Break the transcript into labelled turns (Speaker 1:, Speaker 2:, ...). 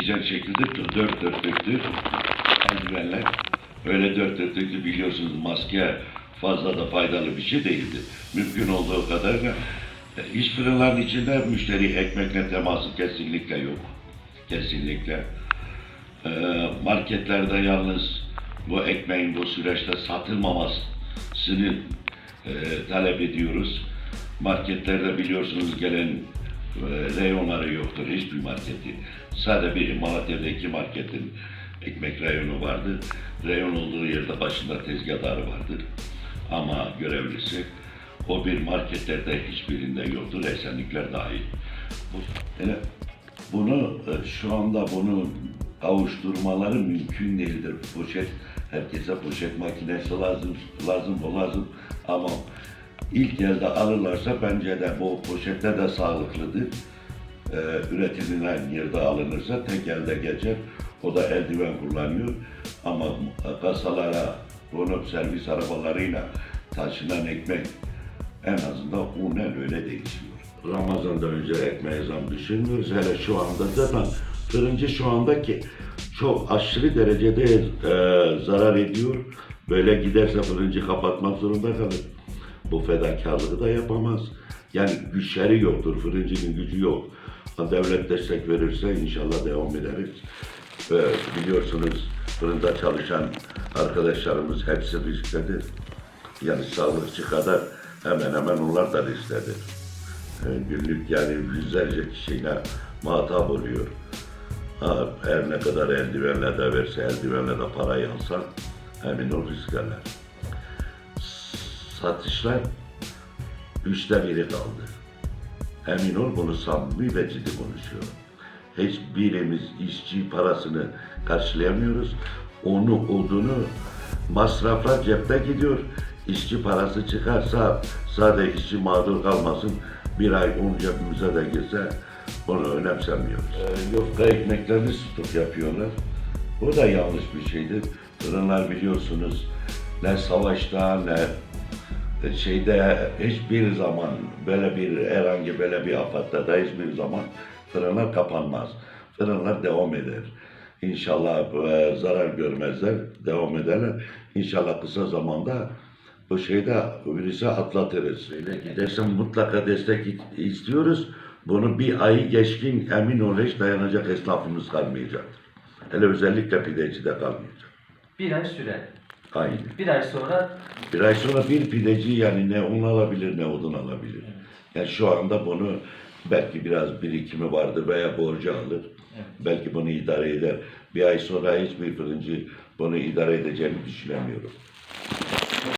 Speaker 1: güzel şekilde dört dörtlüktü eldivenler. Öyle dört dörtlüktü biliyorsunuz maske fazla da faydalı bir şey değildi. Mümkün olduğu kadar da e, iş fırınların içinde müşteri ekmekle teması kesinlikle yok. Kesinlikle. E, marketlerde yalnız bu ekmeğin bu süreçte satılmamasını e, talep ediyoruz. Marketlerde biliyorsunuz gelen e, reyonları yoktur hiçbir marketin. Sadece bir Malatya'da iki marketin ekmek reyonu vardır. Reyon olduğu yerde başında tezgahları vardır. Ama görevlisi o bir marketlerde hiçbirinde yoktur. Esenlikler dahil. Yani bunu e, şu anda bunu kavuşturmaları mümkün değildir. Poşet, herkese poşet makinesi lazım, lazım, o lazım. Ama ilk elde alırlarsa bence de bu poşette de sağlıklıdır. Ee, üretilen yerde alınırsa tek elde geçer. O da eldiven kullanıyor. Ama kasalara, konup servis arabalarıyla taşınan ekmek en azından unen öyle değişiyor. Ramazan'dan önce ekmeğe zam düşünmüyoruz. Hele şu anda zaten fırıncı şu andaki çok aşırı derecede e, zarar ediyor. Böyle giderse fırıncı kapatmak zorunda kalır. Bu fedakarlığı da yapamaz. Yani güçleri yoktur, fırıncının gücü yok. Devlet destek verirse inşallah devam ederiz. Ee, biliyorsunuz fırında çalışan arkadaşlarımız hepsi risktedir. Yani sağlıkçı kadar hemen hemen onlar da risktedir. Ee, günlük yani yüzlerce kişiyle muhatap oluyor. Ha, her ne kadar eldivenle de verse, eldivenle de parayı alsan emin ol riskerler. Satışlar üçte biri kaldı. Emin ol bunu samimi ve ciddi konuşuyorum. Hiçbirimiz işçi parasını karşılayamıyoruz. Onu, odunu, masraflar cepte gidiyor. İşçi parası çıkarsa sadece işçi mağdur kalmasın. Bir ay on cebimize de girse onu önemsemiyoruz. Ee, yufka ekmeklerini stok yapıyorlar. Bu da yanlış bir şeydir. Fırınlar biliyorsunuz ne savaşta ne e, şeyde hiçbir zaman böyle bir herhangi böyle bir afatta da hiçbir zaman fırınlar kapanmaz. Fırınlar devam eder. İnşallah e, zarar görmezler, devam ederler. İnşallah kısa zamanda bu şeyde virüsü atlatırız. Öyle gidersen mutlaka destek istiyoruz. Bunu bir ayı geçkin emin ol hiç dayanacak esnafımız kalmayacaktır. Hele özellikle pidecide kalmayacak.
Speaker 2: Bir ay süre.
Speaker 1: Aynı.
Speaker 2: Bir ay sonra
Speaker 1: Bir ay sonra bir pideci yani ne un alabilir ne odun alabilir. Yani şu anda bunu belki biraz birikimi vardır veya borcu alır.
Speaker 2: Evet.
Speaker 1: Belki bunu idare eder. Bir ay sonra hiçbir fırıncı bunu idare edeceğini düşünemiyorum.